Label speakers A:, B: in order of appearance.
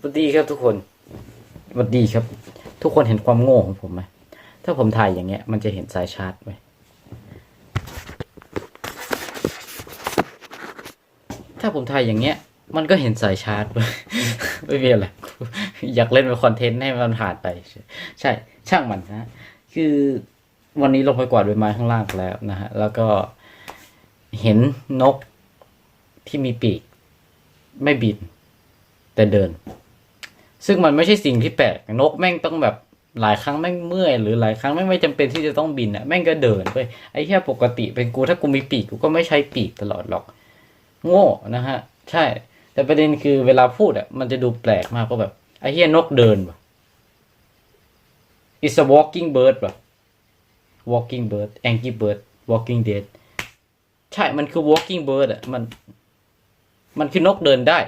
A: สวัสดีครับทุกคนสวัสดีครับ ทุกคนเห็นความโง่ของผมไหมถ้าผมถ่ายอย่างเงี้ย มันจะเห็นสายชาร์จไหมถ้าผมถ่ายอย่างเงี้ย มันก็เห็นสายชาร์จเว้ยไม่มีอะไรอยากเล่นเป็นคอนเทนต์ให้มันผ่านไป ใช่ ช่างมันนะคือวันนี้ลงไปกวาดใบไม้ข้างล่างแล้วนะฮะ แล้วก็เห็นนกที่มีปีก ไม่บิน แต่เดิน ซึ่งมันไม่ใช่สิ่งที่แปลกนกแม่งต้องแบบหลายครั้งแม่งเมื่อยหรือหลายครั้งแม่งไม่จำเป็นที่จะต้องบินอะแม่งก็เดินเว้ยไอ้แค่ปกติเป็นกูถ้ากูมีปีกกูก็ไม่ใช้ปีกตลอดหรอก โง่นะฮะ ใช่ แต่ประเด็นคือเวลาพูดอะมันจะดูแปลกมากก็แบบไอ้เหี้ยนกเดินว่ะ it's a walking bird ว่ะ walking bird angry bird walking dead ใช่มันคือ walking bird อะมัน มันคือนกเดินได้